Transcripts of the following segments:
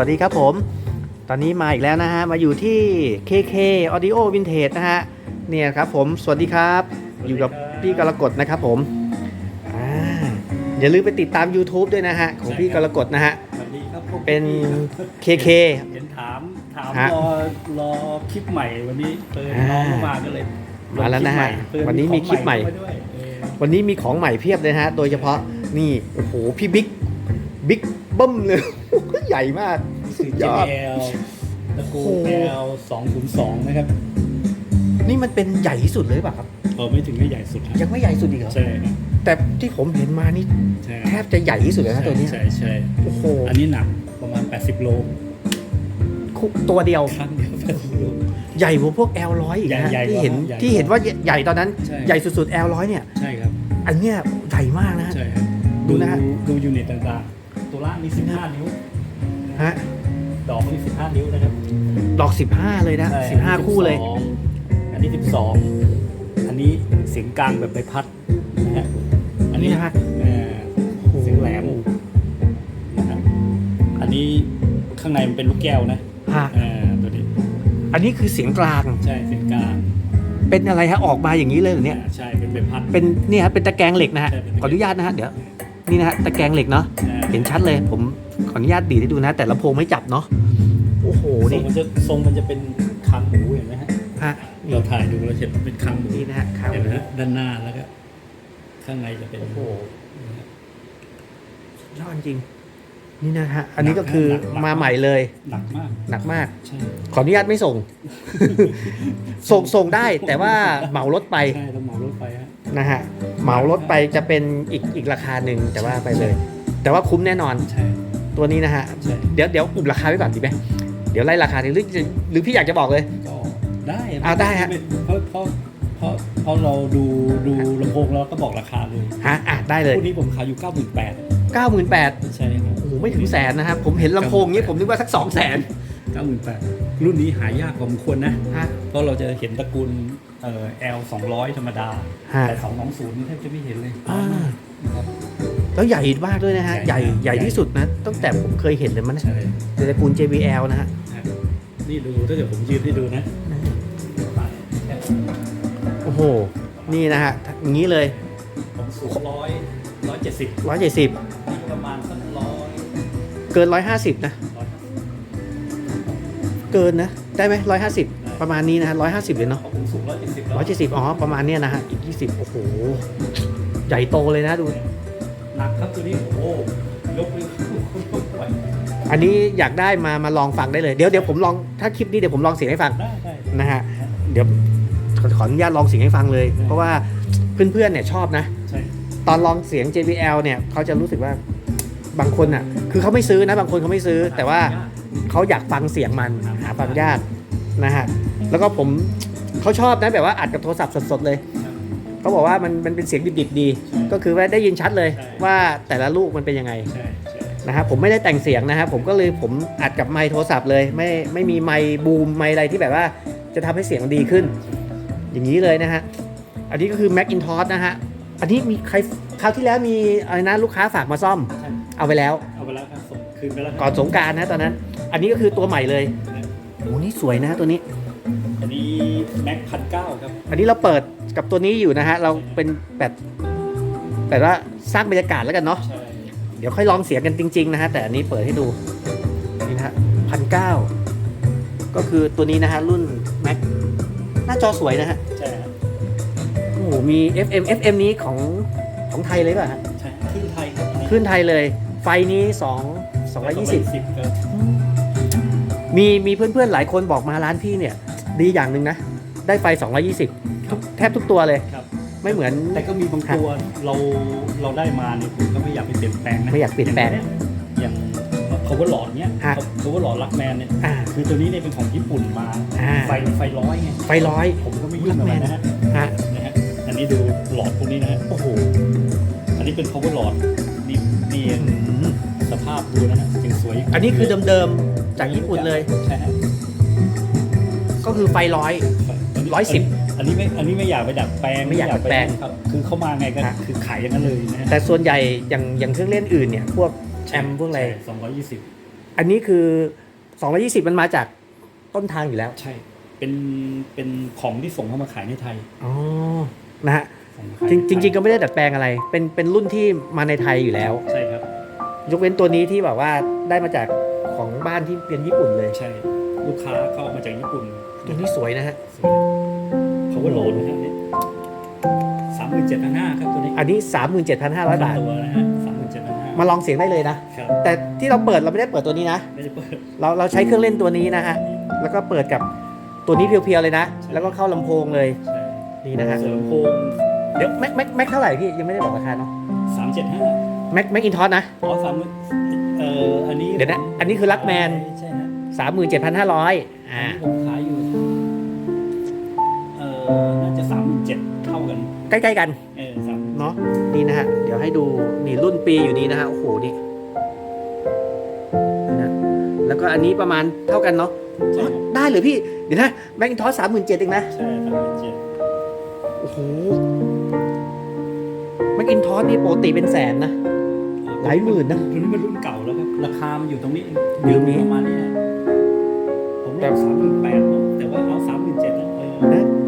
สวัสดีครับผม ตอนนี้มาอีกแล้วนะฮะ มาอยู่ที่ KK Audio Vintage นะฮะ เนี่ยครับผม สวัสดีครับ อยู่กับพี่กรกฎนะครับผมอ่าอย่าลืมไปติดตาม YouTube ด้วยนะฮะ ของพี่กรกฎนะฮะ สวัสดีครับพวกเป็นพี่ KK เห็นถามถามฮะรอรอคลิปใหม่วันนี้เปิดอ่าน้องเข้ามาก็เลยมาแล้วนะฮะเปิดวันนี้มีคลิปใหม่ ของาด้วยเออวันนี้มีของใหม่เพียบเลยนะฮะ โดยเฉพาะนี่ โอ้โห พี่บิ๊ก บิ๊กเบิ้มเลย ใหญ่มาก สุดยอด JBL ตระกูโอ้ลโห L 202นะครับนี่มันเป็นใหญ่ที่สุดเลยหรือเปล่าครับ เออไม่ถึงไม่ใหญ่สุดครับยังไม่ใหญ่สุดอีกเหรอใช่ครับแต่ที่ผมเห็นมานี่ใช่แทบจะใหญ่ที่สุดเลยนะตัวเนี้ยใช่ใช่โอ้โหอันนี้หนักประมาณ 80 โลคุตัวเดียว ครั้งเดียว80โล ใหญ่กว่าพวก L100 อีกนะใหญ่ที่เห็นใหญ่ที่เห็นว่าใหญ่ตอนนั้น ใช่ ใหญ่สุดๆ L100 เนี่ย ใช่ครับ อันเนี้ยใหญ่มากนะฮะใช่ครับดูนะฮะ ดูยูนิตต่างๆตัวล่างนี่15 นิ้ว ฮะ ดอกนี่15นิ้วนะครับดอก15เลยนะใช่15คู่เลย12อันนี้12อันนี้เสียงกลางแบบใบพัดนะฮะอันนี้นะฮะเอ่อเสียงแหลมนะครับอันนี้ข้างในมันเป็นลูกแก้วนะฮะเอ่อตัวนี้อันนี้คือเสียงกลาง ใช่เสียงกลาง เป็นอะไรฮะออกมาอย่างนี้เลยเหรอเนี่ยอ่าใช่เป็นใบพัด เป็นเนี่ยฮะเป็นตะแกรงเหล็กนะฮะใช่เป็นตะแกรง ขออนุญาตนะฮะเดี๋ยวนี่นะฮะตะแกรงเหล็กเนาะอ่าเห็นชัดเลยผม ขออนุญาตดีดให้ดูนะ แต่ลำโพงไม่จับเนาะโอ้โหทรนี่งมันจะทรงมันจะเป็นคางหมูเห็นไหมฮะฮะเราถ่ายดูเราเห็นเป็นคางหมูนี่นะฮะข้างเห็นไหมฮะด้านหน้าแล้วก็ข้างในจะเป็นโอ้โหยอดจริง นี่นะฮะอันนี้ก็คือมาใหม่เลยหนักมากหนักมาก ใช่ขออนุญาตไม่ส่ง ส่งส่งได้แต่ว่าเหมารถไปใช่ต้องเหมารถไปฮะนะฮะเหมารถไปจะเป็นอีกอีกราคาหนึ่งแต่ว่าไปเลย แต่ว่าคุ้มแน่นอน ใช่ ตัวนี้นะฮะ ใช่เดี๋ยวเดี๋ยวอุบราคาไว้ก่อนดีไหมเดี๋ยวไล่ราคาหรือหรือหรือพี่อยากจะบอกเลย ก็ได้เอาได้ฮะ เพราะเพราะเพราะเพราะเราดูดูลำโพงแล้วก็บอกราคาเลยฮะอะได้เลย คู่นี้ผมขายอยู่ 98 98,000ใช่ครับ โอ้โหไม่ถึงแสนนะครับ ผมเห็นลำโพงนี้ผมนึกว่าสัก 2 0 0 0 0น98รุ่นนี้หายากกว่าสมควรนะ ฮะ เพราะเราจะเห็นตระกูลเอ่อ L 200 ธรรมดา ฮะ แต่ 220นี่แทบจะไม่เห็นเลยอ่า นะครับ แล้วใหญ่มากด้วยนะฮะใหใหญ่ญ่ใหญ่ใหญ่ที่สุดนะ ตั้งแต่ผมเคยเห็นเลยมันใช่ในตระกูล JBL นะฮะ นี่ดูถ้าเกิดผมยืนให้ดูนะโอ้โห นี่นะฮะอย่างนี้เลยผมสูงร้อยร้อยเจ็ดสิบ170นี่ประมาณสักร้อยเกิน150นะ ร้อยเกินนะ ได้ไหม150ประมาณนี้นะฮะ150เลยเนาะเพราะ ผมสูงร้อยเจ็ดสิบร้อยเจ็ดสิบอ๋อ ประมาณเนี้ยนะฮะ อีกยี่สิบโอ้โห ใหญ่โตเลยนะดู หนักครับตัวนี้โอ้โหยกมือไหวอันนี้อยากได้มามาลองฟังได้เลยเดี๋ยวเดี๋ยวผมลองถ้าคลิปนี้เดี๋ยวผมลองเสียงให้ฟังได้ได้นะฮะเดี๋ยวขอขออนุญาตลองเสียงให้ฟังเลย เพราะว่าเพื่อนๆเนี่ยชอบนะ ใช่ตอนลองเสียง JBL เนี่ยเขาจะรู้สึกว่าบางคนอะ คือเขาไม่ซื้อนะบางคนเขาไม่ซื้อ แต่ว่าเขาอยากฟังเสียงมันหาฟังยากนะฮะแล้วก็ผมเขาชอบนะแบบว่าอัดกับโทรศัพท์สดๆเลย เขาบอกว่ามันมันเป็นเสียงดิบๆดี ก็คือว่าได้ยินชัดเลยว่าแต่ละลูกมันเป็นยังไงใช่ใช่นะครับผมไม่ได้แต่งเสียงนะครับผมก็เลยผมอัดกับไมค์โทรศัพท์เลย ไม่ไม่มีไมค์บูมไมค์อะไรที่แบบว่าจะทำให้เสียงดีขึ้น อย่างนี้เลยนะฮะอันนี้ก็คือ Macintosh นะฮะอันนี้มีใครคราวที่แล้วมีอะไรนะลูกค้าฝากมาซ่อมใช่เอาไปแล้วเอาไปแล้วครับส่งคืนไปแล้วครับก่อนสงกรารนะตอนนั้น อันนี้ก็คือตัวใหม่เลยโอ้นี่สวยนะตัวนี้ อันนี้แม็กพันเก้าครับอันนี้เราเปิดกับตัวนี้อยู่นะฮะ เราเป็นแบบแบบว่าสร้างบรรยากาศแล้วกันเนาะ ใช่เดี๋ยวค่อยลองเสียงกันจริง ๆ นะฮะ แต่อันนี้เปิดให้ดู นี่นะฮะพันเก้าก็คือตัวนี้นะฮะ รุ่น Mac หน้าจอสวยนะฮะ ใช่ครับโอ้โหมี FM FM นี้ของของไทยเลยป่ะฮะใช่ขึ้นไทยครับอันนี้ขึ้นไทยเลย ไฟนี้2 220 220ครับมีมีเพื่อนๆหลายคนบอกมาร้านพี่เนี่ย ดีอย่างหนึ่งนะ ได้ไฟ 220ทุกแทบทุกตัวเลย ครับ ไม่เหมือน แต่ก็มีบางตัวเราเราได้มาเนี่ยผมก็ไม่อยากไปเปลี่ยนแปลงนะไม่อยากเปลี่ยนแปลงอย่าง cover หลอดเนี้ยฮะ cover หลอดลักแมนเนี่ยอ่าคือตัวนี้เนี่ยเป็นของญี่ปุ่นมา อ่า ไฟไฟร้อยไงไฟร้อย ผมก็ไม่ยุ่งกับมันนะฮะฮะ นะฮะอันนี้ดูหลอดพวกนี้นะฮะโอ้โห อันนี้เป็น cover หลอดนี่นี่อืมสภาพดูนะฮะยังสวยอันนี้คือเดิมๆจากญี่ปุ่นเลย ใช่ฮะ ก็คือไฟร้อย ร้อยสิบอันนี้ไม่ อันนี้ไม่อยากไปดัดแปลงไม่อยากดัดแปลงครับคือเข้ามาไงก็ฮะ คือขายอย่างนั้นเลยนะฮะแต่ส่วนใหญ่อย่างอย่างเครื่องเล่นอื่นเนี่ยพวกแอมพวกอะไรสองร้อยยี่สิบอันนี้คือ 220 มันมาจากต้นทางอยู่แล้วใช่ เป็นเป็นของที่ส่งเข้ามาขายในไทยอ๋อนะฮะส่งมาขายจริงในไทยจริง ๆ ก็ไม่ได้ดัดแปลงอะไร เป็นเป็นรุ่นที่มาในไทยอยู่แล้ว ใช่ครับ ยกเว้นตัวนี้ที่แบบว่าได้มาจากของบ้านที่เป็นญี่ปุ่นเลย ใช่ ลูกค้าเข้ามาจากญี่ปุ่น ตัวนี้สวยนะฮะเขาว่าโหลดนะครับเนี่ยสามหมื่นเจ็ดพันห้าครับตัวนี้อันนี้ 37,500 บาท ตัวนะฮะสามหมื่นเจ็ดพันห้ามาลองเสียงได้เลยนะ ครับแต่ที่เราเปิดเราไม่ได้เปิดตัวนี้นะ ไม่ได้เปิดเราเราใช้เครื่องเล่นตัวนี้นะฮะ แล้วก็เปิดกับตัวนี้เพียวๆเลยนะใช่แล้วก็เข้าลำโพงเลย ใช่นี่นะฮะเสริมโพงเดี๋ยวแม็กแม็กแม็กเท่าไหร่พี่ยังไม่ได้บอกราคาเนาะ สามเจ็ดห้าแม็กแม็กอินทอสนะ อ๋อสามหมื่นเอ่ออันนี้เดี๋ยวนะ อันนี้คือรักแมนใช่ฮะ37,500 อ่าอันนี้ผมขายอยู่เอ่อ น่าจะสามหมื่นเจ็ดเท่ากัน ใกล้ๆกัน เออสามเนาะนี่นะฮะ เดี๋ยวให้ดูนี่รุ่นปีอยู่นี้นะฮะ โอ้โห นี่นี่นะแล้วก็อันนี้ประมาณเท่ากันเนาะใช่ครับได้เลยพี่ เดี๋ยวนะแม็กอินทอสสามหมื่นเจ็ดเองนะ ใช่สามหมื่นเจ็ดโอ้โหแม็กอินทอสนี่ปกติเป็นแสนนะ หลายหมื่นนะตัวนี้มันรุ่นเก่าแล้วครับ ราคามันอยู่ตรงนี้เองอยู่ตรงนี้ ประมาณนี้ฮะผมแต่เรียกสามหมื่นแปดแต่ว่าเอาสามหมื่นเจ็ดนะเออนะ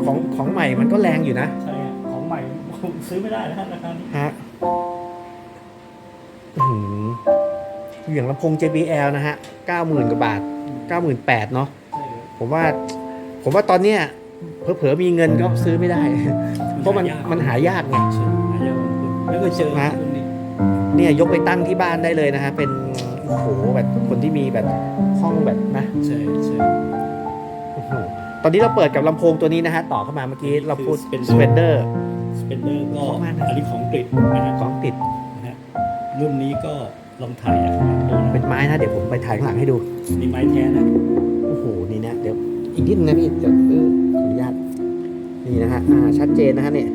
ของของใหม่มันก็แรงอยู่นะ ใช่ฮะของใหม่ผมซื้อไม่ได้นะฮะราคานี้ฮะอื้อหืออย่างลำโพง JBL นะฮะ 90,000 กว่าบาท 98,000เนาะใช่ครับผมว่า ผมว่าตอนเนี้ยเผลอๆมีเงินก็ซื้อไม่ได้ เพราะมันมันหายากไงใช่หายากของคุณไม่เคยเจอฮะรุ่นนี้เนี่ยยกไปตั้งที่บ้านได้เลยนะฮะ เป็นโอ้โหแบบคนที่มีแบบห้องแบบนะใช่ใช่โอ้โห ตอนนี้เราเปิดกับลำโพงตัวนี้นะฮะ ต่อเข้ามาเมื่อกี้เราพูดคือ Spender สเปนเดอร์ก็ของมันนะ อันนี้ของอังกฤษนะฮะของติดนะฮะรุ่นนี้ก็ลองถ่ายอะครับดูนะเป็นไม้นะ เดี๋ยวผมไปถ่ายข้างหลังให้ดู นี่ไม้แท้นะโอ้โห นี่นะ เดี๋ยวอีกนิดนึงนะพี่ เดี๋ยวเออขออนุญาต นี่นะฮะ อ่า ชัดเจนนะฮะเนี่ย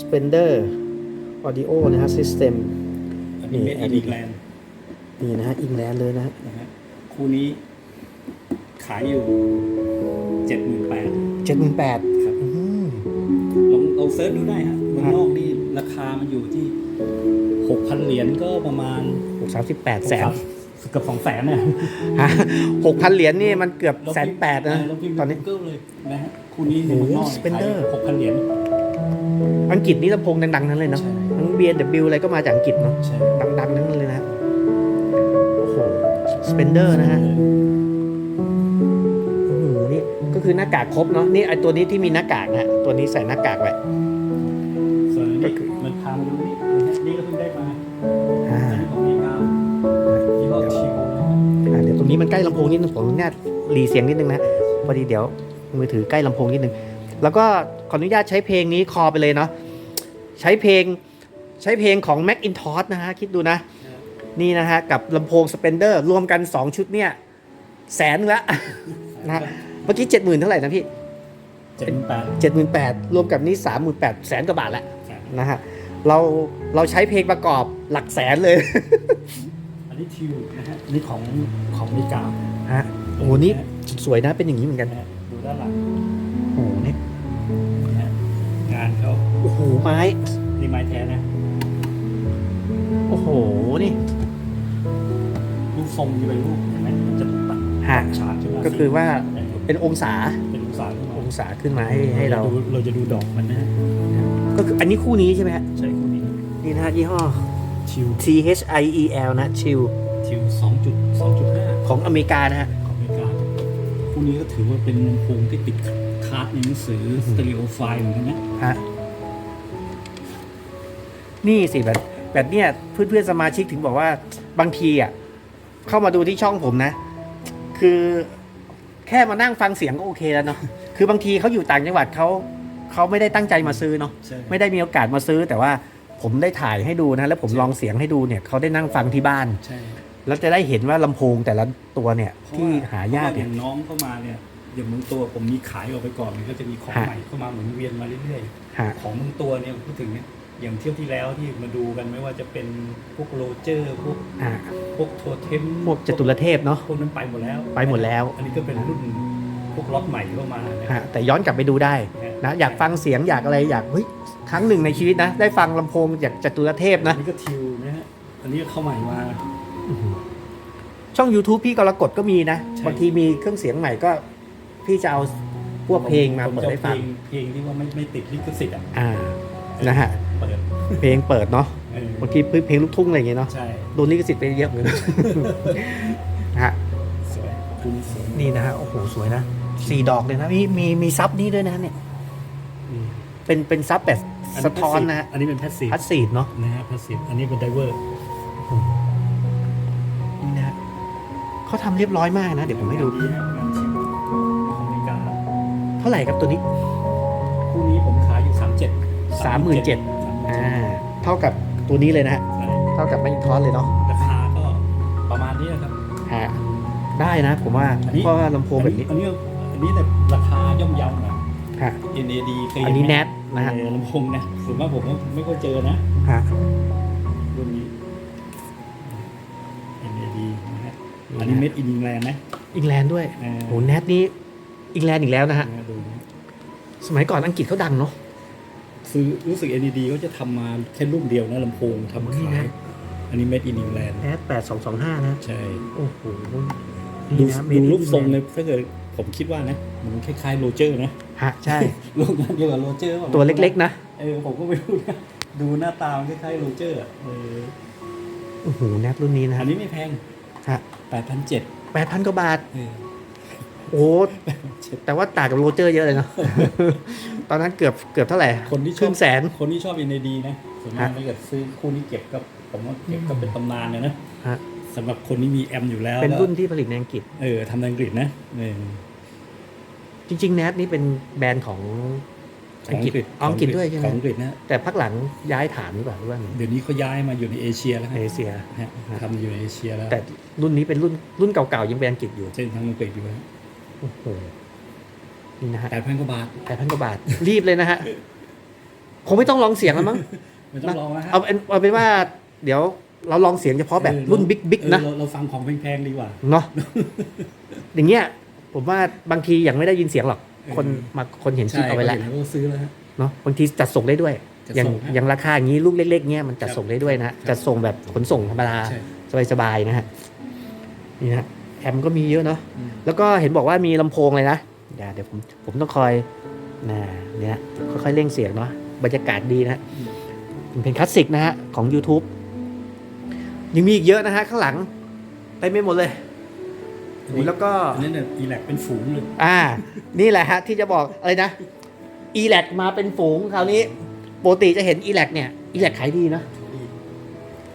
Spender Audio นะฮะ System อันนี้นี่เมดอัอินนนี้อีกแลนด์นี่นะฮะอิงแลนด์เลยนะฮะนะฮะคู่นี้ขายอยู่เจ็ดหมื่นแปดเจ็ดหมื่นแปดครับอืมลองเอาเซิร์ชดูได้ฮะเมืองครับนอกนี่ราคามันอยู่ที่หกพันเหรียญก็ประมาณหกสามสิบแปดแสนเกือบสองแสนเนี่ยหกพันเหรียญนี่มันเกือบแสนแปดนะเราพิมพ์ตอนนี้ Google เลยนะฮะคู่นี้ในโอ้โหเมืองนอก Spender หกพันเหรียญอังกฤษนี่ลำโพงดังๆทั้งนั้นเลยเนาะใช่ทั้ง B&W อะไรก็มาจากอังกฤษเนาะใช่ดังๆทั้งนั้นเลยนะโอ้โห Spender นะฮะโอ้โหนี่ก็ คือหน้ากากครบเนาะนี่ไอตัวนี้ที่มีหน้ากากนะฮะตัวนี้ใส่หน้ากากไว้ส่วนอันก็นี้คือมันพามาดูนี่นะฮะนี่ก็เพิ่งได้มาอ่าอันนี้ของอเมริกายี่ห้อชิวนะฮะอ่าเดี๋ยวตรงนี้มันใกล้ลำโพงนิดนึงผมเนี่ยรีเสียงนิดนึงนะพอดีเดี๋ยวมือถือใกล้ลำโพงนิดนึงแล้วก็ขออนุญาตใช้เพลงนี้คอไปเลยเนาะใช้เพลงใช้เพลงของ Macintosh นะฮะคิดดูนะนี่นะฮะกับลำโพง Spender รวมกัน 2 ชุดเนี่ยแสนละนะฮะ เมื่อกี้70,000เท่าไหร่นะพี่เจ็ดแปด78,000รวมกับนี่38,000แสนกว่าบาทละนะฮะเราเราใช้เพลงประกอบหลักแสนเลย อันนี้ทิวนะฮะนี่ของของอเมริกาฮะโอ้โหนี่สวยนะเป็นอย่างนี้เหมือนกันนะฮะดูด้านหลังโอ้โหนี่นะฮะงานเขาโอ้โหไม้นี่ไม้แท้นะโอ้โหนี่รูปทรงจะเป็นรูปเห็นไหมมันจะตัดฮะฉากขึ้นมาก็คือว่า เป็นองศาเป็นองศาขึ้นมาองศาขึ้นมาให้ให้เราเราจะดูดอกมันนะฮะก็คืออันนี้คู่นี้ใช่ไหมฮะใช่คู่นี้นี่นะฮะยี่ห้อทิว T H I E L นะชิลทิวสองจุดสองจุดห้าของอเมริกานะฮะของอเมริกาคู่นี้ก็ถือว่าเป็นลำโพงที่ติดคาร์ดในหนังสือสเตอริโอไฟล์เหมือนกันนะฮะนี่สิแบบแบบเนี้ยเพื่อนๆสมาชิกถึงบอกว่าบางทีอะเข้ามาดูที่ช่องผมนะ คือ แค่มานั่งฟังเสียงก็โอเคแล้วเนาะ คือบางทีเขาอยู่ต่างจังหวัดเขาเขาไม่ได้ตั้งใจมาซื้อเนาะ ใช่ ไม่ได้มีโอกาสมาซื้อ แต่ว่าผมได้ถ่ายให้ดูนะ แล้วผมลองเสียงให้ดูเนี่ยเขาได้นั่งฟังที่บ้าน ใช่ แล้วจะได้เห็นว่าลำโพงแต่ละตัวเนี่ยที่หายากอเนี่ย ย่างน้องเข้ามาเนี่ยอย่างบางตัวผมมีขายออกไปก่อนมันก็จะมีของฮะ ใหม่เข้ามาหมุนเวียนมาเรื่อยฮะ ๆ ของบางตัวเนี่ยพูดถึงเนี่ย อย่างเที่ยวที่แล้วที่มาดูกันไม่ว่าจะเป็นพวกโรเจอร์พวกอะพวกโทเทมพวกจตุรเทพเนาะพวกนั้นไปหมดแล้วไปหมดแล้วอันนี้ก็เป็นรุ่นพวกล็อตใหม่เข้ามานะฮะแต่ย้อนกลับไปดูได้นะอยากฟังเสียงอยากอะไรอยากเฮ้ยครั้งหนึ่งในชีวิตนะ ได้ฟังลำโพงจากจตุรเทพอันะนนี้ก็ทิวนะฮะอันนี้ก็เข้าใหม่มาช่อง YouTube พี่กรกฎก็มีนะใช่บางทีมีเครื่องเสียงใหม่ก็ พี่จะเอาพวกเพลงมาผเปิดจะให้ฟังเพลเพลงที่ว่าไม่ไม่ติดลิขสิทธิ์อะอ่านะฮะ เปิดเพลงเปิดเนาะเออบางทีเพลงลูกทุ่งอะไรอย่างเงี้ยเนาะใช่โดนลิขสิทธิ์ไปเยอะเหมือนกันนะฮะสวยคุณสวยนี่นะฮะโอ้โหสวยนะสี่ดอกเลยนะมีมีมีซับนี้ด้วยนะเนี่ยอืมเป็นเป็นซับแบบสะท้อนนะฮะอันนี้เป็นแพสซีฟพัสซีฟเนาะนะฮะแพสซีฟอันนี้เป็นไดเวอร์นี่นะฮะเขาทำเรียบร้อยมากนะ เดี๋ยวผมให้ดูงานชิมของอเมริกาเท่าไหร่ครับตัวนี้คู่นี้ผมขายอยู่37 37,000 อ่าเท่ากับตัวนี้เลยนะฮะใช่เท่ากับไม่ทอสเลยเนาะราคาก็ประมาณนี้นะครับฮะได้นะผมว่าอันนี้เพราะว่าลำโพงแบบนี้อันนี้อันนี้แต่ราคาย่อมเยาหน่อยฮะ NAD เคยเห็อันไหมนี้แนทนะฮะเออลำโพงนะส่วนมากผมก็ไม่ค่อยเจอนะฮะรุ่นนี้ NAD นะฮะอันนี้เม็ดอินแลนด์นะ อิงแลนด์ด้วยเออ โหแนทนี้อิงแลนด์อีกแล้วนะฮะ ดูนะ สมัยก่อนอังกฤษเขาดังเนาะ ซื้อรู้สึก NAD เขาจะทำมาแค่รุ่นเดียวนะลำโพงทำนี่ขายนะอันนี้เม็ดอินแลนด์แอดแปดสองสองห้านะ ใช่ โอ้โหดูนี่นะดู Made in รูปทรง England เลยถ้าเกิดผมคิดว่านะ มันคล้ายๆโรเจอร์นะฮะใช่ โรงงานเดียวกับโรเจอร์ป่ะตัวเล็กๆนะเออผมก็ไม่รู้นะ ดูหน้าตามันคล้ายๆโรเจอร์อะเออโอ้โหแนทรุ่นนี้นะอัฮะนนี้ไม่แพงฮะแปดพันเจ็ดแปดพันกว่าบาท เออ โอ้แต่ว่าต่างกับโรเจอร์เยอะเลยเนาะ ตอนนั้นเกือบเกือบเท่าไหร่คนที่คชอรึ่บงแสน คนที่ชอบ NAD นะส่วนมากฮะถ้าเกิดซื้อคู่นี้เก็บก็ผมว่าเก็บก็เป็นตำนานเลยนะฮะ สำหรับคนที่มีแอมอยู่แล้วเป็นแล้วรุ่นที่ผลิตในอังกฤษ เออทำในอังกฤษนะเออ จริงๆ แนทนี่เป็นแบรนด์ของอังกฤษอ๋ออังกฤษด้วยใช่ไหมของอังกฤษนะ แต่พักหลังย้ายฐานหรือเปล่าหรือว่าไงเดี๋ยวนี้เขาย้ายมาอยู่ในเอเชียแล้วในเอเชีย ฮะทำอยู่ในเอเชียแล้วแต่รุ่นนี้เป็นรุ่นรุ่นเก่าๆยังเป็นอังกฤษอยู่เส้นทางอังกฤษอยู่นะโอ้โหนี่นะฮะแปดพันกว่าบาทแปดพันกว่าบาท รีบเลยนะฮะ คงไม่ต้องลองเสียงแล้วมั้งไม่ต้องลองนะฮะเอาเป็นเอาเป็นว่าเดี๋ยวเราลองเสียงเฉพาะแบบเออรุ่นบิ๊กบิ๊กเออนะเราเราฟังของแพงๆดีกว่า เนาะ อย่างเงี้ย ผมว่าบางทียังไม่ได้ยินเสียงหรอกเออคนมาคนเห็นคลิปเอาไว้แล้ว ใช่ก็ซื้อแล้วฮะ เนาะบางทีจัดส่งได้ด้วย จัดอย่างส่งฮะอย่างราคาอย่างนี้ลูกเล็กๆเงี้ยมันจัดครับส่งได้ด้วยนะจัดส่งแบบขนส่งธรรมดาใช่ สบายๆนะฮะนี่นะฮะ แอมก็มีเยอะเนาะอืมแล้วก็เห็นบอกว่ามีลำโพงเลยนะเดี๋ยวเดี๋ยวผมผมต้องคอยนะเนี่ยค่อยๆเร่งเสียงเนาะบรรยากาศดีนะฮะเป็นเพลงคลาสสิกนะฮะของ YouTube ยังมีอีกเยอะนะฮะข้างหลังเต็มไปหมดเลยโอ้ยแล้วก็อันนี้เนี่ยอีแลกเป็นฝูงเลยอ่า นี่แหละฮะที่จะบอกอะไรนะ e l a c มาเป็นฝูงคราวนี้ปกติจะเห็น e l a c เนี่ย e l a c ขายดีนะ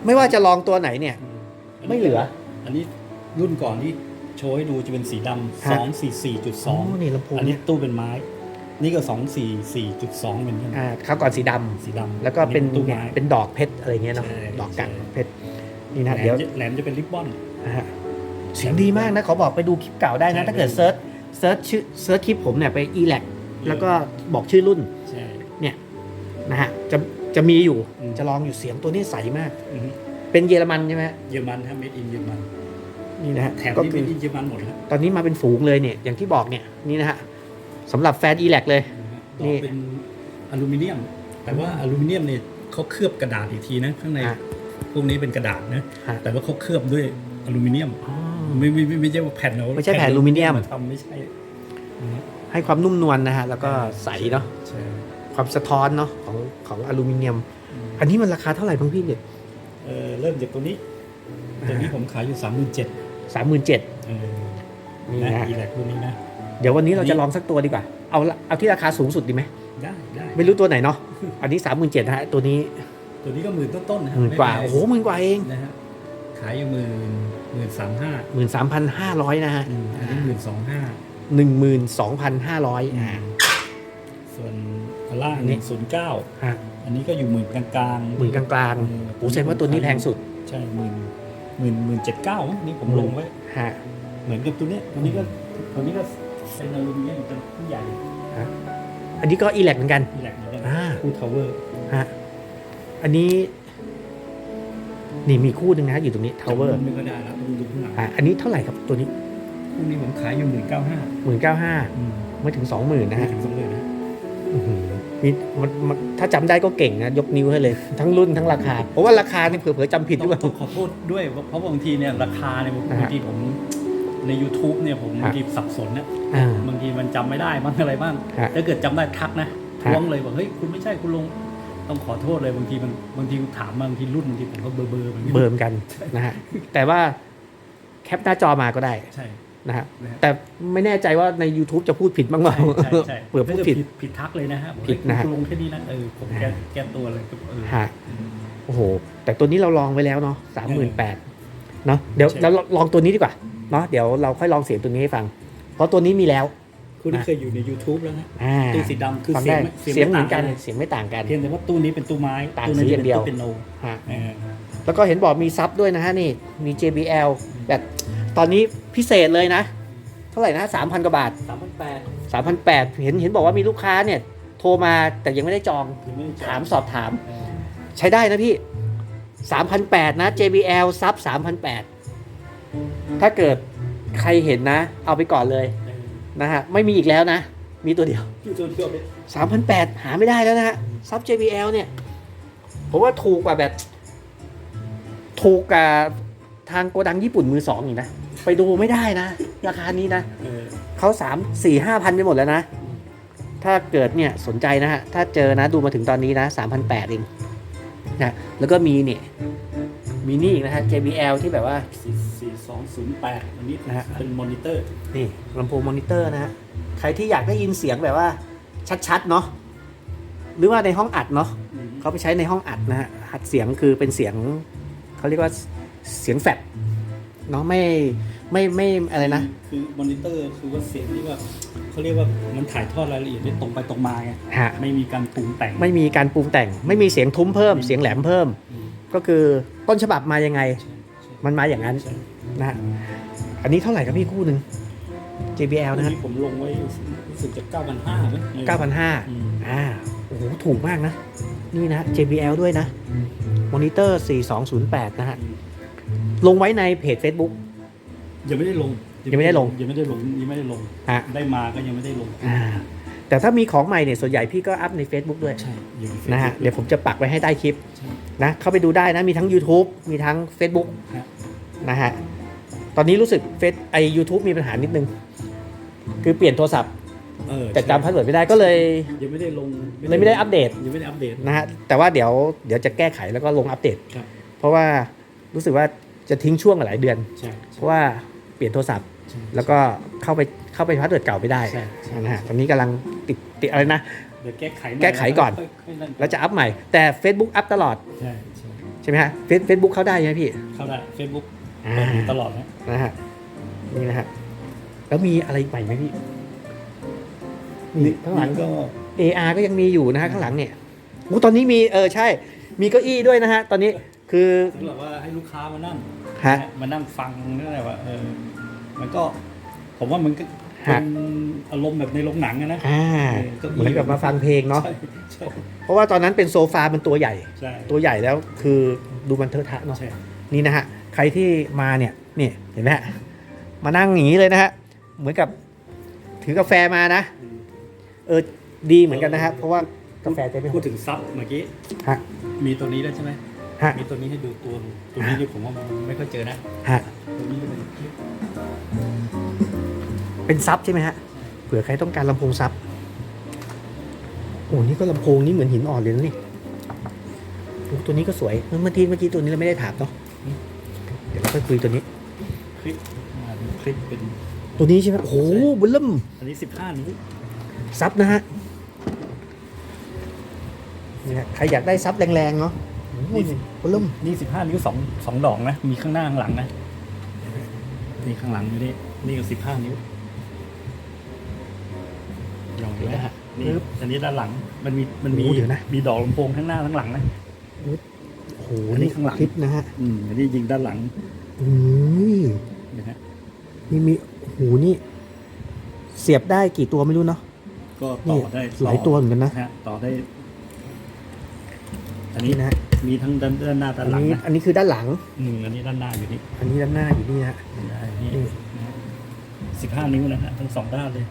ไม่ว่าจะลองตัวไหนเนี่ย ไม่เหลือ อันนี้ รุ่นก่อนที่โชว์ให้ดูจะเป็นสีดำฮะสองสี่สี่จุดสองนี่ลำโพง อันนี้เนี่ยตู้เป็นไม้ นี่ก็สองสี่สี่จุดสองเหมือนกันอ่าคราวก่อนสีดำสีดำแล้วก็เป็นตู้เนี่ยไม้ เป็นดอกเพชรอะไรเงี้ยเนาะใช่ดอกกังใช่ เพชรนี่นะแหลเดี๋ยวมจะแหลมจะเป็นริบบอนนะฮะเสียงดีมากนะขอบอกไปดูคลิปเก่าได้นะ ใช่ถ้าเกิดเซิร์ชเซิร์ชชื่อเซิร์ชคลิปผมเนี่ยไป e l a c แล้วก็บอกชื่อรุ่นใช่เนี่ยนะฮะจะจะมีอยู่อืม จะลองอยู่เสียงตัวนี้ใสมาก อือฮึเป็นเยอรมันใช่ไหมฮะเยอรมันฮะเมดอินเยอรมัน นี่นะฮะแถมก็นี่คืเมอดอินเยอรมันหมดครับตอนนี้มาเป็นฝูงเลยเนี่ยอย่างที่บอกเนี่ยนี่นะฮะสำหรับแฟน e l a c เลยนี่นี่เป็นอลูมิเนียม แต่ว่าอลูมิเนียมเนี่ยเขาเคลือบกระดาษอีกทีนะข้างในอะพวกนี้เป็นกระดาษนะฮะ แต่ว่าเขาเคลือบด้วยอลูมิเนียมอ๋อไม่ไม่ไม่ไม่ใช่ว่าแผ่นเอาไม่ใช่แผ่นอลูมิเนียมาทำไม่ใช่นะฮะให้ความนุ่มนวลนะฮะแล้วก็ใสเนาะใช่ ความสะท้อนเนาะของของอลูมิเนียมอันนี้มันราคาเท่าไหร่บ้างพี่เนี่ย เออเริ่มจากตัวนี้ตัวนี้ผมขายอยู่สามหมื่นเจ็ด สามหมื่นเจ็ดเออนี่นะนะฮะอีแลกตัวนี้นะ เดี๋ยววันนี้เรานี่จะลองสักตัวดีกว่า เอาละเอาที่ราคาสูงสุดดีไหมได้ได้ไม่รู้ตัวไหนเนาะอันนี้สามหมื่นเจ็ดนะฮะตัวนี้ตัวนี้ก็หมื่นต้นๆนะหมื่นกว่าไแพงโอ้โหหมื่นกว่าเองนะฮะขายอยู่หมื่นหมื่นสามห้าหมื่นสามพันห้าร้อยนะฮะอันนี้หมื่นสองห้าหนึ่งหมื่นสองพันห้าร้อยอ่า ส่วนอันล่างอันนี้ศูนย์เก้าฮะอันนี้ก็อยู่หมื่นกลางๆ หมื่นกลางๆโอ้แสดงว่าตัวนี้แพงสุด ใช่หมื่น หมื่นหมื่นเจ็ดเก้านี่ผมลงไว้ ฮะ เหมือนกับตัวเนี้ยตัวนี้ก็ตัวนี้ก็เป็นอลูมิเนียมเป็นผู้ใหญ่อันนี้ก็อีแลกเหมือนกันอีแลกเหมือนกันอ่าคู่ทาวเวอร์ฮะอันนี้นี่มีคู่หนึ่งนะฮะอยู่ตรงนี้ทาวเวอร์ไม่ก็ได้แล้วดูดูข้างหลังอะอันนี้เท่าไหร่ครับตัวนี้คู่นี้ผมขายอยู่หมื่นเก้าห้าหมื่นเก้าห้าไม่ถึงสองหมื่นนะไม่ฮะถึงสองหมื่นนะอื้อหือ มีมันมันถ้าจำได้ก็เก่งนะยกนิ้วให้เลย ทั้งรุ่นทั้งราคา เพราะว่าราคานี่เผื่อๆจำผิดหต้รือองเปล่าต้องขอโทษด้วย เพราะบางทีเนี่ยราคาเนี่ยนะฮะบางทีผมใน YouTube เนี่ยผมฮะบางทีสับสนนะอ่า บางทีมันจำไม่ได้บ้างอะไรบ้าง ฮะถ้าเกิดจำได้ทักนะฮะท้วงเลยบอกเฮ้ยคุณไม่ใช่คุณลง ต้องขอโทษเลยบางทีมันบางทีถามมาบางทีรุ่นบางทีผมก็เบอร์เบอร์บางทีเบิร์มกันนะฮะแต่ว่าแคปหน้าจอมาก็ได้ ใช่ นะฮะนะฮะแต่ไม่แน่ใจว่าใน YouTube จะพูดผิดบ้างเปล่าใช่ใช่ใช่เผื่อพูดผิดผิดทักเลยนะฮะบอกผิดนะฮะเฮ้ยคุณลงแค่นี้นะเออผมแก้แก้ตัวเลยเออฮะโอ้โห แต่ตัวนี้เราลองไว้แล้วเนาะสามหมื่นแปดเนาะเดี๋ยวเราลองตัวนี้ดีกว่าเนาะเดี๋ยวเราค่อยลองเสียงตัวนี้ให้ฟัง เพราะตัวนี้มีแล้ว คุณเคยอยู่ใน YouTube แล้วนะอ่าตู้สีดำคือฟังเสียได้งไม่เสียงเหมืไม่อนกันต่างเสียงไม่ต่างกันเพียงแต่ว่าตู้นี้เป็นตู้ไม้ต่างตู้นั้นสีอย่างเดียวเป็นตู้เป็นโนฮะเออแล้วก็เห็นบอกมีซับด้วยนะฮะนี่มี JBL แบบ ตอนนี้พิเศษเลยนะ เท่าไหร่นะ3,000กว่าบาทสามพันแปด3,800เห็นเห็นบอกว่ามีลูกค้าเนี่ย โทรมาแต่ยังไม่ได้จองยังไม่ได้จ่ยถามสอบถาม เออใช้ได้นะพี่ 3,800 นะ JBL ซับ3,800 ถ้าเกิดใครเห็นนะ เอาไปก่อนเลยเออนะฮะ ไม่มีอีกแล้วนะ มีตัวเดียว อยู่ตัวเดียวเลย3,800 หาไม่ได้แล้วนะฮะ ซับ JBL เนี่ย ผมว่าถูกกว่าแบบ ถูกกว่าทางโกดังญี่ปุ่นมือสองอีกนะ ไปดูไม่ได้นะ ราคานี้นะเออเขาสามสี่ห้าพันไปหมดแล้วนะ ถ้าเกิดเนี่ยสนใจนะฮะ ถ้าเจอนะดูมาถึงตอนนี้นะสามพันแปดเองนะแล้วก็มีเนี่ยมีนี่อีกนะฮะ JBL ที่แบบว่า สี่สี่สองศูนย์แปดอันนี้นะฮะ เป็นมอนิเตอร์นี่ลำโพงมอนิเตอร์นะฮะ ใครที่อยากได้ยินเสียงแบบว่าชัดๆเนาะหรือว่าในห้องอัดเนาะเขาไปใช้ในห้องอัดนะฮะอัดเสียงคือเป็นเสียงเขาเรียกว่าเสียงแฟบ เนาะไม่ไม่ไม่อะไรนะ คือมอนิเตอร์คือว่าเสียงที่ว่าเขาเรียกว่ามันถ่ายทอดรายละเอียดได้ตรงไปตรงมาไงฮะ ไม่มีการปรุงแต่ง ไม่มีการปรุงแต่ง ไม่มีเสียงทุ้มเพิ่ม เสียงแหลมเพิ่ม อืม ก็คือต้นฉบับมายังไงใช่ใช่มันมาอย่างนั้นใช่นะฮะอันนี้เท่าไหร่ครับพี่คู่หนึ่ง JBL นะอัฮะนี้ผมลงไว้รู้สึกจะเก้าพันห้าไหม9,500 อืมอ่า โอ้โห ถูกมากนะ นี่นะ JBL ด้วยนะ มอนิเตอร์ 4208 นะฮะ ลงไว้ในเพจ Facebook ยังไม่ได้ลงยังไม่ได้ลงยังไม่ได้ลงยังไม่ได้ลงฮะได้มาก็ยังไม่ได้ลงอ่าแต่ถ้ามีของใหม่เนี่ยส่วนใหญ่พี่ก็อัพใน Facebook ด้วยใช่อยู่ในนะฮะ Facebook เดี๋ยวผมจะปักไว้ให้ใต้คลิปใช่นะเข้าไปดูได้นะมีทั้ง YouTube มีทั้ง Facebook ฮะนะฮะตอนนี้รู้สึกเฟซไอ YouTube มีปัญหานิดนึง คือเปลี่ยนโทรศัพท์เออแต่จำพาสเวิร์ดไม่ได้ก็เลยยังไม่ได้ลงเลยไม่ได้อัปเดตยังไม่ได้อัปเดตนะฮะแต่ว่าเดี๋ยวเดี๋ยวจะแก้ไขแล้วก็ลงอัปเดตครับเพราะว่ารู้สึกว่า จะทิ้งช่วงหลายเดือน ใช่เพราะว่าเปลี่ยนโทรศัพท์ ใช่แล้วก็เข้าไปเข้าไปพาสเวิร์ดเก่าไม่ได้ใช่ใช่ นะฮะตอนนี้กำลังติดติดอะไรนะ เดี๋ยวแก้ไขหยแก้ไขก่อน ค่ยๆนั่นแล้วจะอัพใหม่แต่ Facebook อัพตลอดใช่ใช่ใช่ไหมฮะเฟซบุ๊กเข้าได้ใช่ไหมพี่เข้าได้เฟซบุ๊กอ่าเปิดอยู่ตลอดนะนะฮะนี่นะฮะแล้วมีอะไรใหม่ไหมพี่นี่ข้างหลัง ก็ AR ก็ยังมีอยู่นะฮะข้างหลังเนี่ยโอ้ตอนนี้มีเออใช่ มีเก้าอี้ด้วยนะฮะ ตอนนี้ คือสำหรับว่าให้ลูกค้ามานั่งฮะ มานั่งฟังนั่นแหละว่าเออมันก็ผมว่ามันก็ฮะเป็นอารมณ์แบบในโรงหนังอะนะอ่าเก้าอี้เหมือนกับมาฟังเพลงเนาะใช่ใช่เพราะว่าตอนนั้นเป็นโซฟามันตัวใหญ่ ใช่ตัวใหญ่แล้วคือดูมันเทอะทะเนาะ ใช่ นี่นะฮะ ใครที่มาเนี่ยนี่เห็นไหมฮะ มานั่งอย่างนี้เลยนะฮะ เหมือนกับถือกาแฟมานะอืมเออ ดีเหมือนกันนะฮะ เพราะว่ากาแฟจะไม่หพูดดถึงซับเมื่อกี้ ฮะ มีตัวนี้แล้วใช่ไหม ฮะ มีตัวนี้ให้ดูตัวหนึ่งตัวนี้เนี่ยผมว่ามันไม่ค่อยเจอนะฮะ ตัวนี้เป็นเป็นซับใช่ไหมฮะ เผื่อใครต้องการลำโพงซับ โอ้นี่ก็ลำโพงนี่เหมือนหินอ่อนเลยนะนี่โอ้ตัวนี้ก็สวย เมื่อกี้เมื่อกี้ตัวนี้เราไม่ได้ถามเนาะ เดี๋ยวเราค่อยคุยตัวนี้ คลิปมาดูคลิปเป็นตัวนี้ใช่ไหมโอ้โหบุลลัมอันนี้สิบห้านิ้วซับนะฮะนี่ฮะใครอยากได้ซับแรงๆเนาะ โอ้โหบุลลัมนี่สิบห้านิ้วสองสองดอกนะ มีข้างหน้าข้างหลังนะ นี่ข้างหลังอยู่นี่นี่ก็สิบห้านิ้วลองดูนะฮะนี่อันนี้ด้านหลัง มันมี มันมี โอ้เดี๋ยวนะ มีดอกลำโพงทั้งหน้าทั้งหลังนะโอ้โหอันนี้นี่ข้างหลังคลิปนะฮะอืมอันนี้ยิงด้านหลังอืมนะฮะนี่มีโอ้โหนี่ เสียบได้กี่ตัวไม่รู้เนาะ ก็ต่นี่อได้หลายตัวเหมือนกันนะ ฮะต่อได้ อันนี้นี่นะฮะ มีทั้งด้านด้านหน้าด้าอันนหลังนี้นะอันนี้คือด้านหลังหนึ่งอันนี้ด้านหน้าอยู่นี่อันนี้ด้านหน้าอยู่นี่ฮะนี่นี่สิบห้านิ้วนะฮะทั้งสองด้านเลย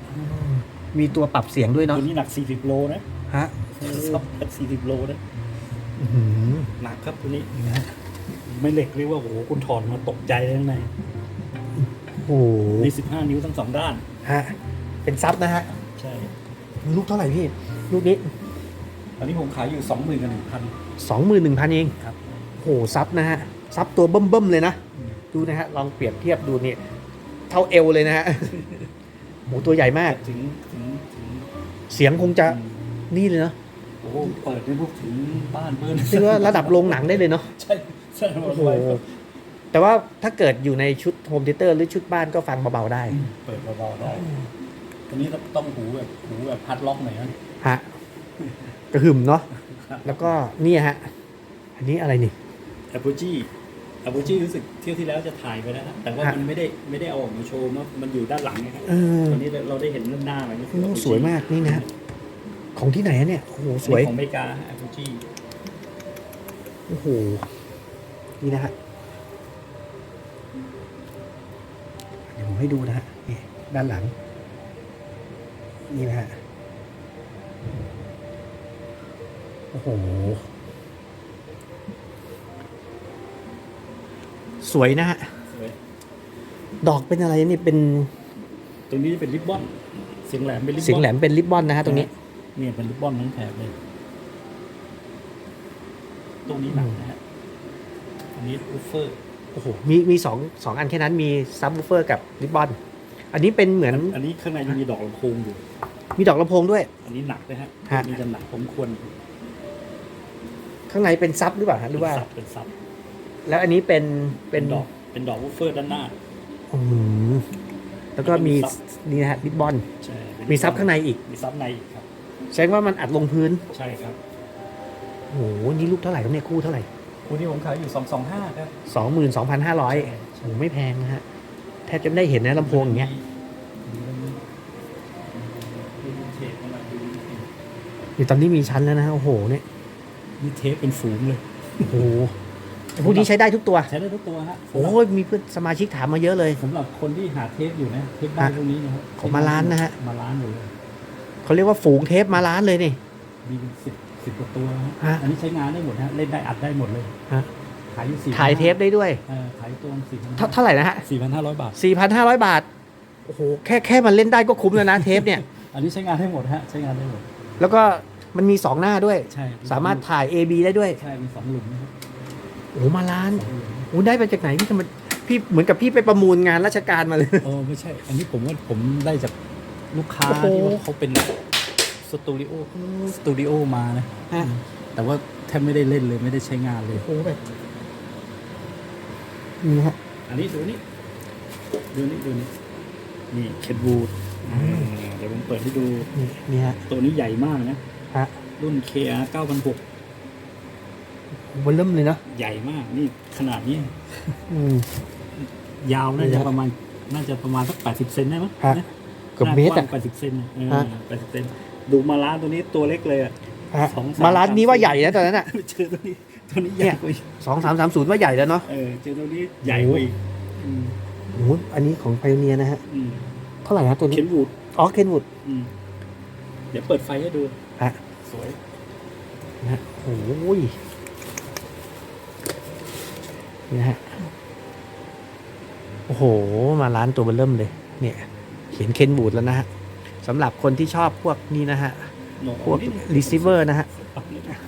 มีตัวปรับเสียงด้วยเนาะตัวนี้หนักสี่สิบโลนะฮะซับสี่สิบโลนะอื้อหือหนักครับตัวนี้ไม่เหล็กเรียกว่าโอ้โหคุณถอดมาตกใจเลยข้างในโอ้โหนี่สิบห้านิ้วทั้งสองด้าน ฮะเป็นซับนะฮะใช่ ลูกเท่าไหร่พี่ ลูกนี้ ตอนนี้ผมขายอยู่สองหมื่นกับหนึ่งพัน สองหมื่นหนึ่งพันเองครับโอ้โหซับนะฮะซับตัวเบิ่มๆเลยนะ ดูนะฮะ ลองเปรียบเทียบดูนี่ เท่าเอวเลยนะฮะโหตัวใหญ่มาก ถึงถึงถึงเสียงคงจะนี่เลยเนาะโอ้โหเปิดในพวกถึงบ้านเบิ้ลเรียกว่าระดับโรงหนังได้เลยเนาะใช่ใช่หมโอ้ดโหเลยครับแต่ว่าถ้าเกิดอยู่ในชุดโฮมเทเตอร์หรือชุดบ้านก็ฟังเบาๆได้เปิดเบาๆได้ตัวนี้ต้องหูแบบหูแบบพัดล็อกหน่อยนะฮะกระหึ่มเนาะครับ แล้วก็นี่ฮะ อันนี้อะไรนี่ แอปเปิลจี้แอปเปิลจี้รู้สึกเที่ยวที่แล้วจะถ่ายไปแล้วนะแต่ว่าฮะมันไม่ได้ไม่ได้เอาออกมาโชว์เนอะมันอยู่ด้านหลังนะครับเออ ตอนนี้เราได้เห็นด้านหน้ามันก็คือ โอ้ Apple สวยมากนี่นะฮะของที่ไหนอะเนี่ยโอ้โห G สวยของอเมริกาแอปเปิลจี้โอ้โหนี่นะฮะเดี๋ยวผมให้ดูนะฮะนี่ด้านหลังนี่นะฮะ โอ้โห สวยนะฮะสวยดอกเป็นอะไรนี่เป็น ตรงนี้เป็นริบบอน เสียงแหลมเป็นริบบอน เสียงแหลมเป็นริบบอนนะฮะตรงนี้ เนี่ยเป็นริบบอนทั้งแถบเลย ตรงนี้หนักนะฮะ อันนี้อูฟเฟอร์ โอ้โห มีมีสองสองอันแค่นั้นมีซับวูเฟอร์กับริบบอน อันนี้เป็นเหมือน อันนี้ข้างในยังมีดอกลำโพงอยู่ มีดอกลำโพงด้วย อันนี้หนักนะฮะฮะนี่จะหนักผมควร ข้างในเป็นซับหรือเปล่าฮะหรือว่า เป็นซับเป็นซับแล้วอันนี้เป็นเป็เป็นนดอก เป็นดอกอูฟเฟอร์ด้านหน้าอืมแล้วก็มีเป็นซับนี่นะฮะริบบอนใช่เป็นมีซับข้างในอีก มีซับในอีกครับแสดงว่ามันอัดลงพื้นใช่ครับโอ้โหนี่ลูกเท่าไหร่ครับเนี่ยคู่เท่าไหร่คู่นี้ผมขายอยู่สองสองห้าครับสองหมื่นสองพันห้าร้อยโอ้โหไม่แพงนะฮะแทบจะไม่ได้เห็นนะลำโพงอย่างเงี้ยนี่ตอนนี้มีชั้นแล้วนะฮะโอ้โหเนี่ย นี่เทปเป็นฝูงเลยโอ้โหพวกนี้ใช้ได้ทุกตัว ใช้ได้ทุกตัวฮะโอ้ยมีเพื่อนสมาชิกถามมาเยอะเลยสำหรับคนที่หาเทปอยู่นะเทปบ้านฮะพวกนี้นะครับของมาร้านนะฮะมาร้านอยู่เลยเขาเรียกว่าฝูงเทปมาร้านเลยนี่มีเป็นสิบสิบกว่าตัวฮะฮะอันนี้ใช้งานได้หมดฮะเล่นได้อัดได้หมดเลยฮะขายอยู่สี่ถ่ายเทปได้ด้วยเออขายตัวสี่พันเท่าเท่าไหร่นะฮะสี่พันห้าร้อยบาท4,500บาทโอ้โหแค่แค่มันเล่นได้ก็คุ้มแล้วนะเทปเนี่ย อันนี้ใช้งานได้หมดฮะใช้งานได้หมดแล้วก็ มันมี2หน้าด้วย ใช่สามารถถ่าย A B ได้ด้วยใช่มีสองหลุมนะครับโอ้โหมาล้านสองหลุมโอ้ได้มาจากไหนพี่ทำไมพี่เหมือนกับพี่ไปประมูลงานราชการมาเลย โอ้ไม่ใช่ อันนี้ผมว่าผมได้จากลูกค้าโอ้โห ที่ว่าเขาเป็นสตูดิโอสตูดิโอมานะฮะแต่ว่าแทบไม่ได้เล่นเลยไม่ได้ใช้งานเลย โอ้โหแบบนี่ฮะ อันนี้ดูนี่ดูนี่ดูนี่นี่เคนวูดเดี๋ยวผมเปิดให้ดูนี่นี่ฮะตัวนี้ใหญ่มากนะ ฮะรุ่น KR 9006วอลลุ่มเลยเนาะใหญ่มาก นี่ขนาดนี้ อืม ยาวน่านี่จะฮะประมาณ น่าจะประมาณสัก 80 เซนได้มั้ยฮะนะเกือบเมตรหอะน้ากว้าง80 เซนอะเออฮะ 80 เซนดูมาล้านตัวนี้ตัวเล็กเลยอะ ฮะสองสาม มาร้านสามนี้ว่าสี่ใหญ่นะตอนนั้นอะ เจอตัวนี้ ตัวนี้ใหญ่กว่าอีกสองสามสามศูนย์ว่าใหญ่แล้วเนาะเออเจอตัวนี้ใหญ่กว่าอีกอืมโอ้โหอันนี้ของไพโอเนียนะฮะ อืมเท่าไหร่ฮะตัวนี้เคนวูดอ๋อเคนวูดอืมเดี๋ยวเปิดไฟให้ดูฮะ สวยนะฮะโอ้ยนี่นะฮะ โอ้โห มาร้านตัวเบอร์เริ่มเลย เนี่ย เขียนเคนบูดแล้วนะฮะสำหรับคนที่ชอบพวกนี้นะฮะโน่พวกนิดนึง receiver นะฮะปรับนิดนึง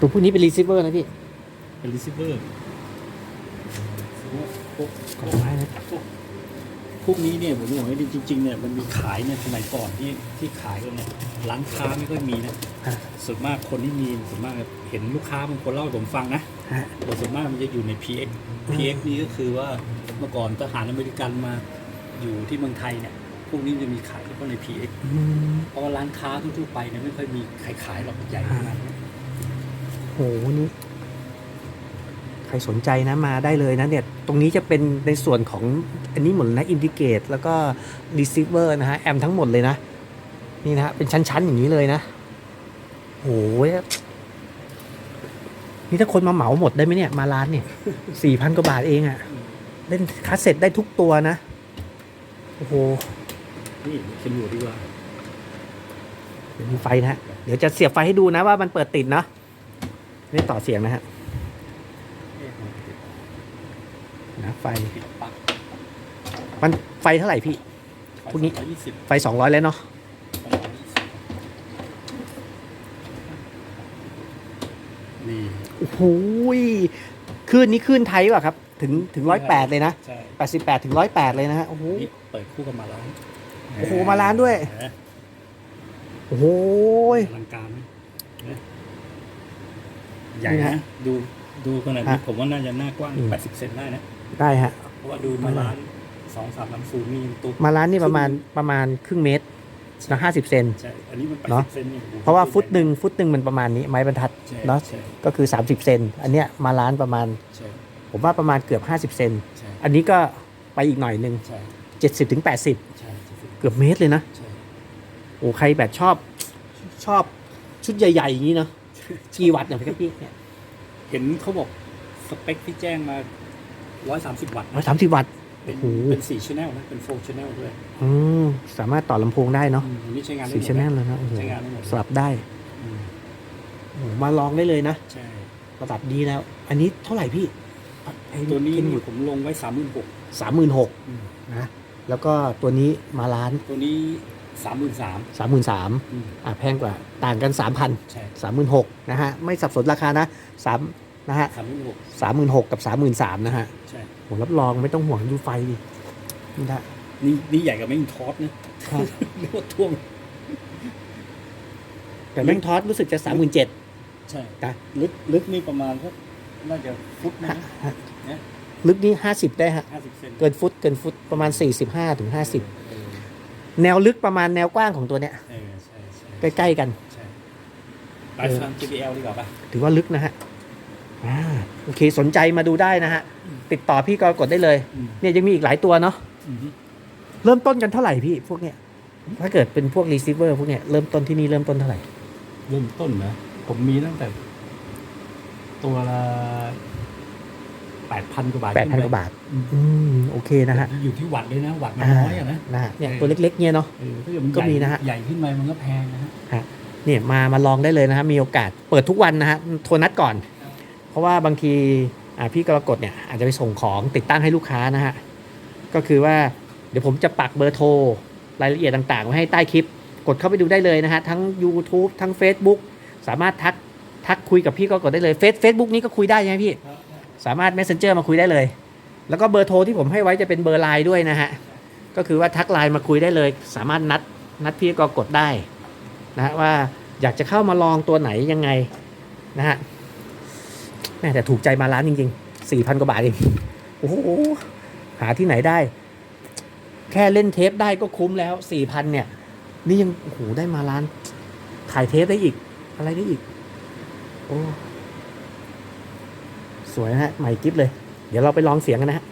ตัวพวกนี้เป็นรีเซิเวอร์นะพี่ เป็นรีเซิเวอร์พวกกล่องไม้นะ พวกพวกนี้เนี่ยผมบอกว่าจริงๆเนี่ยมันมีขายเนี่ยสมัยก่อนที่ที่ขายกันเนี่ยร้านค้าไม่ค่อยมีนะฮะส่วนมากคนที่มีส่วนมากเห็นลูกค้าบางคนเล่าให้ผมฟังนะฮะแต่ส่วนมากมันจะอยู่ใน PX PX นี่ก็คือว่าเมื่อก่อนทหารอเมริกันมาอยู่ที่เมืองไทยเนี่ยพวกนี้มันจะมีขายเฉพาะใน PX อืมเพราะว่าร้านค้าทั่วๆไปเนี่ยไม่ค่อยมีใครขายหรอกใหญ่ขนาดนั้นโหนี่ใค รสนใจนะมาได้เลยนะเนี่ยตรงนี้จะเป็นในส่วนของอันนี้หมดเลยนะอินดิเกตแล้วก็รีเซิเวอร์นะฮะแอมทั้งหมดเลยนะ นี่นะฮะเป็นชั้นๆอย่างนี้เลยนะโอ้ยนี่ถ้าคนมาเหมาหมดได้ไหมเนี่ย มาร้านเนี่ยสี่พันกว่าบาทเองอะ่ะ เล่นคาสเซ็ตได้ทุกตัวนะ โอ้โห นี่เคนอยู่ดีกว่าเดี๋ยวมีไฟนะฮะ เดี๋ยวจะเสียบไฟให้ดูนะว่ามันเปิดติดเนาะนี่ต่อเสียงนะฮะนะ ไฟ ปิดปลั๊กมันไฟเท่าไหร่พี่ พวกนี้ ร้อยยี่สิบไฟ 200 แล้วเนาะนี่โอ้โหยคลื่นนี้คลื่นไทยป่ะครับ ถึงถึงร้อยแปดเลยนะใช่แปดสิบแปดถึงร้อยแปดเลยนะฮะโอ้โห นี่เปิดคู่กับมาล้านโอ้โหมาล้านด้วยเห็นไหมโอ้โหย อลังการไหมเห็นไหมใหญ่นี่นะฮะดูดูขนาดนี้ฮะผมว่าน่าจะหน้ากว้างอืม 80 เซนได้นะ ได้ฮะ เพราะว่าดูมาล้านสองสามลำซูนี่ตุ๊มาล้านนี่ประมาณประมาณครึ่งเมตรนะห้าสิบเซน ใช่อันนี้มันเนอะ80เซนนี่โอ้โหเพราะว่าฟุตหนึ่งฟุตหนึ่งมันประมาณนี้ไม้บรรทัดใช่เนาะใช่ก็คือ 30 เซนอันเนี้ยมาล้านประมาณ ใช่ผมว่าประมาณเกือบ 50 เซนใช่อันนี้ก็ไปอีกหน่อยหนึ่งใช่70ถึง80ใช่ใช่เกือบเมตรเลยนะใช่โอ้ใครแบบชอบชอบชุดใหญ่ๆอย่างนี้เนาะกี่วัตต์เนี่ยพี่เนี่ยเห็นเขาบอกสเปคที่แจ้งมา 130วัตต์ร้อยสามสิบวัตต์เป็นโอ้โหเป็น4 channel นะเป็น4 channel ด้วยอืมสามารถต่อลำโพงได้เนาะอืมอันนี้ใช้งานได้สี่หมดชแนลเลยนะโอ้โหใช้งานได้หมดสลับได้อืมโอ้โหมาลองได้เลยนะใช่ระดับดีแล้ว อันนี้เท่าไหร่พี่ไอ้ตัวนี้เคนนี่วูดผมลงไว้36,000สามหมื่นหกนะ แล้วก็ตัวนี้มาล้าน ตัวนี้33,000สามหมื่นสามอืมอะแพงกว่า ต่างกันสามพันใช่สามหมื่นหกนะฮะ ไม่สับสนราคานะสาม นะฮะ36,000สามหมื่นหกกับสามหมื่นสามนะฮะใช่ผมรับรองไม่ต้องห่วงดูไฟดินี่นะนี่นี่ใหญ่กว่าแม่งทอสนะครับเรียกว่าท่วง แต่แม่งทอสรู้สึกจะสามหมื่นเจ็ดใช่นะลึกลึกนี่ประมาณสักน่าจะฟุตนะเนี่ยลึกนี่ห้าสิบได้ฮะห้าสิบเซนเกินฟุตเกินฟุตประมาณสี่สิบห้าถึงห้าสิบเออแนวลึกประมาณแนวกว้างของตัวเนี้ยเออใช่ใช่ใกล้ๆกันใช่ไปฟัง JBL ดีกว่าป่ะ ถือว่าลึกนะฮะ อ่าโอเคสนใจมาดูได้นะฮะ ติดต่อพี่กรกฎได้เลย อืม เนี่ยยังมีอีกหลายตัวเนาะอืมเริ่มต้นกันเท่าไหร่พี่ พวกเนี้ยถ้าเกิดเป็นพวกรีเซิเวอร์พวกเนี้ยเริ่มต้นที่นี่เริ่มต้นเท่าไหร่เริ่มต้นนะ ผมมีตั้งแต่ ตัวละแปดพันกว่าบาทแปดพันกว่าบาท อืมอืมโอเคนะฮะอยู่ที่วัดเลยนะ วัดมันอ่าน้อยอะนะ นะฮะเนี่ยเออตัวเล็กๆเนี่ยเนาะ เออถ้าเกิดมันก็ใหญ่มีนะฮะ ใหญ่ขึ้นไปมันก็แพงนะฮะ เนี่ยมามาลองได้เลยนะฮะมีโอกาสเปิดทุกวันนะฮะโทรนัดก่อนเพ ราะว่าบางทีพี่กรกฎเนี่ยอาจจะไปส่งของติดตั้งให้ลูกค้านะฮะก็คือว่าเดี๋ยวผมจะปักเบอร์โทรรายละเอียดต่างๆ ไว้ให้ใต้คลิป กดเข้าไปดูได้เลยนะฮะ ทั้ง YouTube ทั้ง Facebook สามารถทักทักคุยกับพี่กรกฎได้เลยเฟซเฟซบุ๊กนี้ก็คุยได้ใช่ไหมพี่ สามารถ Messenger มาคุยได้เลย แล้วก็เบอร์โทรที่ผมให้ไว้จะเป็นเบอร์ไลน์ด้วยนะฮะ ก็คือว่าทักไลน์มาคุยได้เลย สามารถนัดนัดพี่ก็กดได้นะฮะว่าอยากจะเข้ามาลองตัวไหนยังไงนะฮะ แต่ถูกใจมาร้านจริงๆสี่พันกว่าบาทเองโอ้โหหาที่ไหนได้ แค่เล่นเทปได้ก็คุ้มแล้วสี่พันเนี่ย นี่ยังโอ้โหได้มาร้าน ถ่ายเทปได้อีก อะไรได้อีก โอ้สวยนะฮะใหม่กิฟเลย เดี๋ยวเราไปลองเสียงกันนะฮะ